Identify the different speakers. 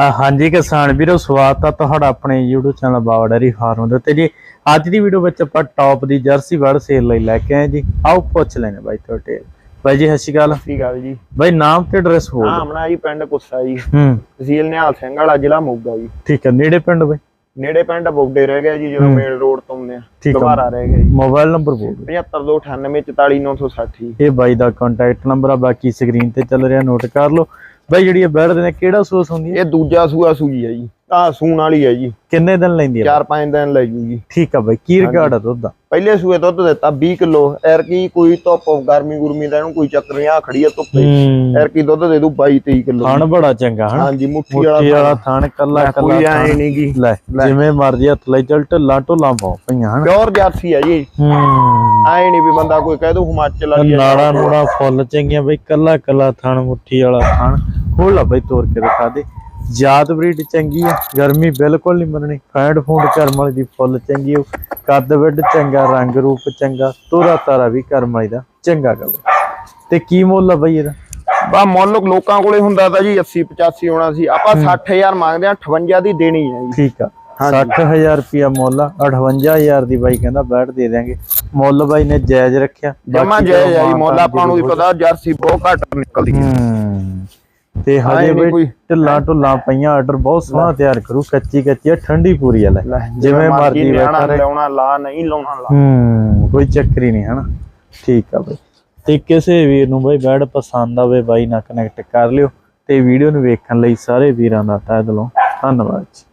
Speaker 1: ਹਾਂਜੀ ਕਿਸਾਨ ਵੀਰੋ ਸਵਾਗਤ ਆ ਤੁਹਾਡਾ ਆਪਣੇ YouTube channel Bawa dairy farm ਦੇ ਉੱਤੇ। ਜੀ ਅੱਜ ਦੀ ਵੀਡੀਓ ਵਿੱਚ ਆਪਾਂ ਟੌਪ ਦੀ ਜਰਸੀ ਵੜ ਸੇਲ ਲਈ ਲੈ ਕੇ ਆਏ ਜੀ। ਆਓ ਪੁੱਛ ਲੈਣੇ ਬਾਈ ਤੁਹਾਡੇ ਬਾਈ ਜੀ ਸਤਿ ਸ਼੍ਰੀ ਅਕਾਲ।
Speaker 2: ਸਤਿ ਅਕਾਲ ਜੀ।
Speaker 1: ਬਾਈ ਨਾਮ ਤੇ ਐਡਰੈਸ ਬੋਲ ਦਿਓ।
Speaker 2: ਆਮਣਾ ਜੀ ਪਿੰਡ ਕੁੱਸਾ ਜੀ।
Speaker 1: ਹੂੰ।
Speaker 2: ਤਹਿਸੀਲ ਨਿਹਾਲ ਸਿੰਘ ਵਾਲਾ ਜ਼ਿਲ੍ਹਾ ਮੋਗਾ ਜੀ।
Speaker 1: ਠੀਕ ਹੈ ਨੇੜੇ ਪਿੰਡ ਬਾਈ?
Speaker 2: ਨੇੜੇ ਪਿੰਡ ਬੋਗਡੇ ਰਹਿ ਗਿਆ ਜੀ ਜਦੋਂ
Speaker 1: ਹੂੰ।
Speaker 2: ਮੇਨ ਰੋਡ ਤੋਂ ਆਉਂਦੇ ਆ। ਦੁਬਾਰਾ ਰਹਿ ਗਿਆ ਜੀ।
Speaker 1: ਮੋਬਾਈਲ ਨੰਬਰ ਬੋਲ ਦਿਓ।
Speaker 2: 7529844960
Speaker 1: ਇਹ ਬਾਈ ਦਾ ਕੰਟੈਕਟ ਨੰਬਰ ਆ ਬਾਕੀ ਸਕਰੀਨ ਤੇ ਚੱਲ ਰਿਹਾ ਨੋਟ ਕਰ ਲਓ। ਬਾਈ ਜਿਹੜੀ ਇਹ ਬੈੜ ਦੇ ਨੇ ਕਿਹੜਾ ਸੂਸ ਹੁੰਦੀ ਹੈ
Speaker 2: ਇਹ ਦੂਜਾ ਸੂਆ ਸੂਜੀ ਹੈ ਜੀ। ਆ ਸੂਣ ਵਾਲੀ ਹੈ ਜੀ।
Speaker 1: ਕਿੰਨੇ ਦਿਨ ਲੈਂਦੀ ਹੈ
Speaker 2: 4-5 ਦਿਨ ਲੈ ਜੂ ਜੀ
Speaker 1: ਠੀਕ ਆ ਬਾਈ ਕੀ ਰਿਕਾਰਡ ਆ ਦੁੱਧ ਦਾ?
Speaker 2: ਪਹਿਲੇ ਸੂਏ ਦੁੱਧ ਦਿੱਤਾ 20 ਕਿਲੋ। ਐਰ ਕੀ ਕੋਈ ਧੁੱਪ ਗਰਮੀ ਗੁਰਮੀ ਦਾ ਇਹਨੂੰ ਕੋਈ ਚੱਕਰ ਨਹੀਂ ਆ ਖੜੀ ਆ ਧੁੱਪੇ। ਐਰ ਕੀ ਦੁੱਧ ਦੇ ਦੂ 22-23 ਕਿਲੋ।
Speaker 1: ਥਣ ਬੜਾ ਚੰਗਾ ਹਨਾ?
Speaker 2: ਹਾਂਜੀ ਮੁੱਠੀ
Speaker 1: ਵਾਲਾ ਥਣ। ਕੱਲਾ ਕੱਲਾ
Speaker 2: ਕੋਈ ਐ। ਨਹੀਂ ਗੀ।
Speaker 1: ਲੈ ਜਿਵੇਂ ਮਰਜ਼ੀ ਹੱਥ ਲਈ ਚੱਲ ਢੱਲਾ ਢੋਲਾ ਪਾਓ ਪਈਆਂ ਹਨ?
Speaker 2: ਪਿਓਰ ਜਰਸੀ ਹੈ ਜੀ।
Speaker 1: ਹੂੰ।
Speaker 2: ਐ ਨਹੀਂ ਵੀ ਬੰਦਾ ਕੋਈ ਕਹਿ ਦੂ ਹਿਮਾਚਲ ਵਾਲੀ
Speaker 1: ਨਾੜਾ ਨੂੜਾ ਫੁੱਲ ਚੰਗੀਆਂ ਬਈ ਕੱਲਾ ਕੱਲਾ ਥਣ ਮੁੱਠੀ ਵਾਲਾ ਥਣ। ਖੋਲ ਬਈ ਤੋੜ ਕੇ ਦਿਖਾ ਦੇ। ਜਾਤ ਬਰੀਡ ਚੰਗੀ ਆ ਗਰਮੀ ਬਿਲਕੁਲ ਨਹੀਂ ਮੰਨਣੀ। ਫੈਂਡ ਫੂਡ ਕਰਮ ਵਾਲੀ ਦੀ ਫੁੱਲ ਚੰਗੀ ਉਹ ਕੱਦ ਵੱਡ ਚੰਗਾ ਰੰਗ ਰੂਪ ਚੰਗਾ ਤੋਰਾ ਤਾਰਾ ਵੀ ਕਰਮ ਵਾਲੀ ਦਾ ਚੰਗਾ ਗੱਲ ਤੇ ਕੀ ਮੁੱਲ ਆ ਬਈ ਇਹਦਾ?
Speaker 2: ਬਾ ਮੁੱਲ ਲੋਕਾਂ ਕੋਲੇ ਹੁੰਦਾ ਤਾਂ ਜੀ 80 85 ਹੋਣਾ ਸੀ। ਆਪਾਂ 60000 ਮੰਗਦੇ ਆ 58 ਦੀ ਦੇਣੀ ਹੈ ਜੀ।
Speaker 1: ਠੀਕ ਆ। 60000 ਰੁਪਿਆ ਮੁੱਲ ਆ 58000 ਦੀ ਬਾਈ ਕਹਿੰਦਾ ਬੈਠ ਦੇ ਦਿਆਂਗੇ। ਮੁੱਲ ਬਾਈ ਨੇ ਜਾਇਜ਼ ਰੱਖਿਆ
Speaker 2: ਜਮਾ
Speaker 1: ਬਾਕੀ
Speaker 2: ਜੈ
Speaker 1: ਚਲੋ
Speaker 2: ਜੀ
Speaker 1: ਮਾਨ
Speaker 2: ਮੁੱਲ ਆਪਾਂ ਨੂੰ ਵੀ ਪਤਾ ਜਰਸੀ ਬਹੁਤ ਘੱਟ ਨਿਕਲਦੀ ਹੂੰ।
Speaker 1: ਤੇ ਹਜੇ
Speaker 2: ਕੋਈ-
Speaker 1: ਢਿੱਲਾ ਢੁੱਲਾ ਪਈਆਂ ਆਰਡਰ ਬਹੁਤ ਸੋਹਣਾ ਤਿਆਰ ਕਰੂ ਕੱਚੀ ਕੱਚੀ ਠੰਡੀ ਪੂਰੀ ਆ ਲੈ। ਜਿਵੇਂ ਮਰਜ਼ੀ ਬੈਠਾ ਰਹੇ
Speaker 2: ਲਾਉਣਾ ਲਾ ਨਹੀਂ ਲਾਉਣਾ ਲਾ।
Speaker 1: ਹੂੰ ਕੋਈ ਚੱਕਰ ਹੀ ਨਹੀਂ ਹਨਾ? ਠੀਕ ਆ ਬਈ। ਤੇ ਕਿਸੇ ਵੀਰ ਨੂੰ ਬਈ ਬੈਡ ਪਸੰਦ ਆਵੇ ਬਾਈ ਨਾਲ ਕਨੈਕਟ ਕਰ ਲਿਓ ਤੇ ਵੀਡੀਓ ਨੂੰ ਵੇਖਣ ਲਈ ਸਾਰੇ ਵੀਰਾਂ ਦਾ ਤਹਿ ਦਿਲੋਂ ਧੰਨਵਾਦ ਜੀ।